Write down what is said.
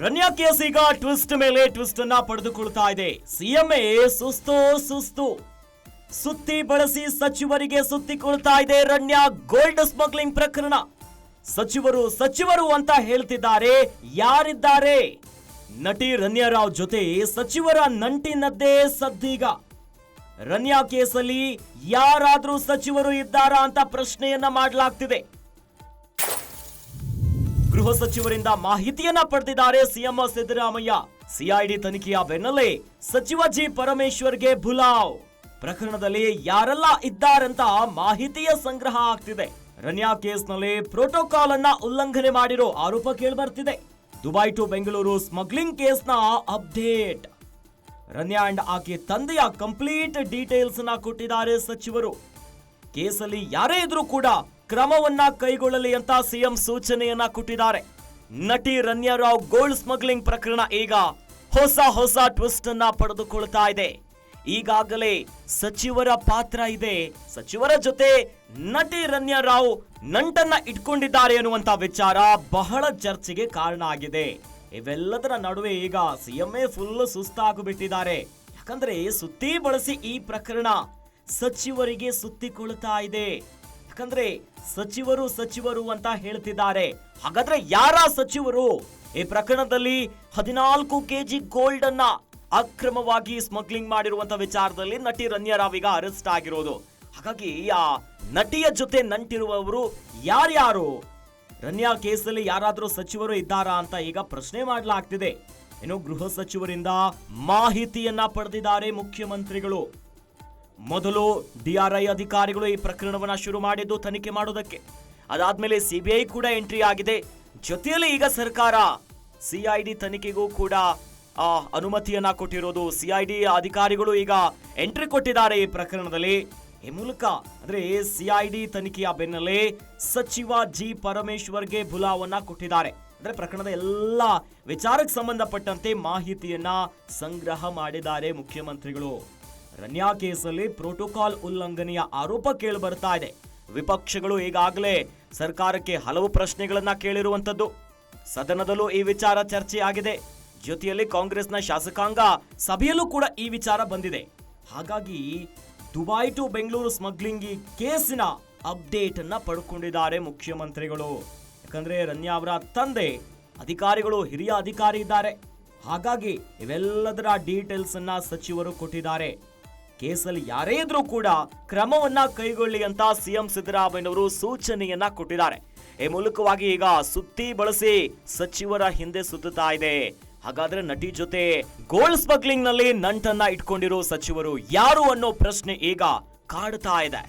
Ranya case ಈಗ twist ಮೇಲೆ twist ಅನ್ನ ಪಡೆದುಕೊಳ್ತಾ ಇದೆ. ಸಿಎಂಎ ಸುಸ್ತು ಸುಸ್ತು. ಸುತ್ತಿ ಬಳಸಿ ಸಚಿವರಿಗೆ ಸುತ್ತಿಕೊಳ್ತಾ ಇದೆ ರಣ್ಯಾ ಗೋಲ್ಡ್ ಸ್ಮಗ್ಲಿಂಗ್ ಪ್ರಕರಣ. ಸಚಿವರು ಸಚಿವರು ಅಂತ ಹೇಳ್ತಿದ್ದಾರೆ, ಯಾರಿದ್ದಾರೆ? ನಟಿ ರನ್ಯಾ ರಾವ್ ಜೊತೆ ಸಚಿವರ ನಂಟಿನದ್ದೇ ಸದ್ದೀಗ. ರನ್ಯಾ ಕೇಸಲ್ಲಿ ಯಾರಾದರೂ ಸಚಿವರು ಇದ್ದಾರಾ ಅಂತ ಪ್ರಶ್ನೆಯನ್ನ ಮಾಡಲಾಗ್ತಿದೆ. ಗೃಹ ಸಚಿವರಿಂದ ಮಾಹಿತಿಯನ್ನ ಪಡೆದಿದ್ದಾರೆ ಸಿಎಂ ಸಿದ್ದರಾಮಯ್ಯ. ಸಿಐಡಿ ತನಿಖೆಯ ಬೆನ್ನಲ್ಲೇ ಸಚಿವ ಜಿ ಪರಮೇಶ್ವರ್ಗೆ ಬುಲಾವ್ ಪ್ರಕರಣದಲ್ಲಿ ಯಾರೆಲ್ಲ ಇದ್ದಾರಂತ ಮಾಹಿತಿಯ ಸಂಗ್ರಹ ಆಗ್ತಿದೆ. ರನ್ಯಾ ಕೇಸ್ನಲ್ಲಿ ಪ್ರೋಟೋಕಾಲ್ ಅನ್ನ ಉಲ್ಲಂಘನೆ ಮಾಡಿರೋ ಆರೋಪ ಕೇಳಿಬರ್ತಿದೆ. ದುಬೈ ಟು ಬೆಂಗಳೂರು ಸ್ಮಗ್ಲಿಂಗ್ ಕೇಸ್ನ ಅಪ್ಡೇಟ್. ರನ್ಯಾ ಅಂಡ್ ಆಕೆ ತಂದೆಯ ಕಂಪ್ಲೀಟ್ ಡೀಟೇಲ್ಸ್ನ ಕೊಟ್ಟಿದ್ದಾರೆ ಸಚಿವರು. ಕೇಸಲ್ಲಿ ಯಾರೇ ಇದ್ರೂ ಕೂಡ ಕ್ರಮವನ್ನ ಕೈಗೊಳ್ಳಲಿ ಅಂತ ಸಿಎಂ ಸೂಚನೆಯನ್ನ ಕೊಟ್ಟಿದ್ದಾರೆ. ನಟಿ ರನ್ಯಾ ರಾವ್ ಗೋಲ್ಡ್ ಸ್ಮಗ್ಲಿಂಗ್ ಪ್ರಕರಣ ಈಗ ಹೊಸ ಹೊಸ ಟ್ವಿಸ್ಟ್ ಅನ್ನ ಪಡೆದುಕೊಳ್ತಾ ಇದೆ. ಈಗಾಗಲೇ ಸಚಿವರ ಪಾತ್ರ ಇದೆ. ಸಚಿವರ ಜೊತೆ ನಟಿ ರನ್ಯಾ ರಾವ್ ನಂಟನ್ನ ಇಟ್ಕೊಂಡಿದ್ದಾರೆ ಅನ್ನುವಂತ ವಿಚಾರ ಬಹಳ ಚರ್ಚೆಗೆ ಕಾರಣ ಆಗಿದೆ. ಇವೆಲ್ಲದರ ನಡುವೆ ಈಗ ಸಿಎಂಎ ಫುಲ್ ಸುಸ್ತಾಗಿಬಿಟ್ಟಿದ್ದಾರೆ. ಯಾಕಂದ್ರೆ ಸುತ್ತಿ ಬಳಸಿ ಈ ಪ್ರಕರಣ ಸಚಿವರಿಗೆ ಸುತ್ತಿಕೊಳ್ತಾ ಇದೆ. ಯಾಕಂದ್ರೆ ಸಚಿವರು ಸಚಿವರು ಅಂತ ಹೇಳ್ತಿದ್ದಾರೆ. ಹಾಗಾದ್ರೆ ಯಾರ ಸಚಿವರು? ಈ ಪ್ರಕರಣದಲ್ಲಿ ಹದಿನಾಲ್ಕು ಕೆಜಿ ಗೋಲ್ಡ್ ಅನ್ನ ಅಕ್ರಮವಾಗಿ ಸ್ಮಗ್ಲಿಂಗ್ ಮಾಡಿರುವಂತ ವಿಚಾರದಲ್ಲಿ ನಟಿ ರನ್ಯಾ ರಾವ್ ಈಗ ಅರೆಸ್ಟ್ ಆಗಿರೋದು. ಹಾಗಾಗಿ ಆ ನಟಿಯ ಜೊತೆ ನಂಟಿರುವವರು ಯಾರ್ಯಾರು? ರನ್ಯಾ ಕೇಸಲ್ಲಿ ಯಾರಾದರೂ ಸಚಿವರು ಇದ್ದಾರಾ ಅಂತ ಈಗ ಪ್ರಶ್ನೆ ಮಾಡಲಾಗ್ತಿದೆ. ಏನು ಗೃಹ ಸಚಿವರಿಂದ ಮಾಹಿತಿಯನ್ನ ಪಡೆದಿದ್ದಾರೆ ಮುಖ್ಯಮಂತ್ರಿಗಳು. ಮೊದಲು ಡಿಆರ್ಐ ಅಧಿಕಾರಿಗಳು ಈ ಪ್ರಕರಣವನ್ನು ಶುರು ಮಾಡಿದ್ದು ತನಿಖೆ ಮಾಡೋದಕ್ಕೆ. ಅದಾದ್ಮೇಲೆ ಸಿಬಿಐ ಕೂಡ ಎಂಟ್ರಿ ಆಗಿದೆ. ಜೊತೆಯಲ್ಲಿ ಈಗ ಸರ್ಕಾರ ಸಿಐಡಿ ತನಿಖೆಗೂ ಕೂಡ ಅನುಮತಿಯನ್ನ ಕೊಟ್ಟಿರೋದು ಸಿಐಡಿ ಅಧಿಕಾರಿಗಳು ಈಗ ಎಂಟ್ರಿ ಕೊಟ್ಟಿದ್ದಾರೆ ಈ ಪ್ರಕರಣದಲ್ಲಿ. ಈ ಮೂಲಕ ಅಂದ್ರೆ ಸಿಐಡಿ ತನಿಖೆಯ ಬೆನ್ನಲ್ಲೇ ಸಚಿವ ಜಿ ಪರಮೇಶ್ವರ್ಗೆ ಬುಲಾವನ್ನ ಕೊಟ್ಟಿದ್ದಾರೆ. ಅಂದ್ರೆ ಪ್ರಕರಣದ ಎಲ್ಲ ವಿಚಾರಕ್ಕೆ ಸಂಬಂಧಪಟ್ಟಂತೆ ಮಾಹಿತಿಯನ್ನ ಸಂಗ್ರಹ ಮಾಡಿದ್ದಾರೆ ಮುಖ್ಯಮಂತ್ರಿಗಳು. ರನ್ಯಾ ಕೇಸಲ್ಲಿ ಪ್ರೋಟೋಕಾಲ್ ಉಲ್ಲಂಘನೆಯ ಆರೋಪ ಕೇಳಿ ಬರ್ತಾ ಇದೆ. ವಿಪಕ್ಷಗಳು ಈಗಾಗಲೇ ಸರ್ಕಾರಕ್ಕೆ ಹಲವು ಪ್ರಶ್ನೆಗಳನ್ನು ಕೇಳಿರುವಂತದ್ದು ಸದನದಲ್ಲೂ ಈ ವಿಚಾರ ಚರ್ಚೆ ಆಗಿದೆ ಜೊತೆಯಲ್ಲಿ ಕಾಂಗ್ರೆಸ್ನ ಶಾಸಕಾಂಗ ಸಭೆಯಲ್ಲೂ ಕೂಡ ಈ ವಿಚಾರ ಬಂದಿದೆ. ಹಾಗಾಗಿ ದುಬೈ ಟು ಬೆಂಗಳೂರು ಸ್ಮಗ್ಲಿಂಗ್ ಕೇಸಿನ ಅಪ್ಡೇಟ್ ಅನ್ನ ಪಡ್ಕೊಂಡಿದ್ದಾರೆ ಮುಖ್ಯಮಂತ್ರಿಗಳು. ಯಾಕಂದ್ರೆ ರನ್ಯಾ ಅವರ ತಂದೆ, ಅಧಿಕಾರಿಗಳು, ಹಿರಿಯ ಅಧಿಕಾರಿ ಇದ್ದಾರೆ. ಹಾಗಾಗಿ ಇವೆಲ್ಲದರ ಡೀಟೇಲ್ಸ್ ಅನ್ನ ಸಚಿವರು ಕೊಟ್ಟಿದ್ದಾರೆ. ಕೇಸಲ್ಲಿ ಯಾರೇ ಇದ್ರೂ ಕೂಡ ಕ್ರಮವನ್ನ ಕೈಗೊಳ್ಳಿ ಅಂತ ಸಿಎಂ ಸಿದ್ದರಾಮಯ್ಯನವರು ಸೂಚನೆಯನ್ನ ಕೊಟ್ಟಿದ್ದಾರೆ. ಈ ಮೂಲಕವಾಗಿ ಈಗ ಸುತ್ತಿ ಬಳಸಿ ಸಚಿವರ ಹಿಂದೆ ಸುತ್ತುತ್ತಾ ಇದೆ. ಹಾಗಾದ್ರೆ ನಟಿ ಜೊತೆ ಗೋಲ್ಡ್ ಸ್ಮಗ್ಲಿಂಗ್ನಲ್ಲಿ ನಂಟನ್ನ ಇಟ್ಕೊಂಡಿರೋ ಸಚಿವರು ಯಾರು ಅನ್ನೋ ಪ್ರಶ್ನೆ ಈಗ ಕಾಡ್ತಾ ಇದೆ.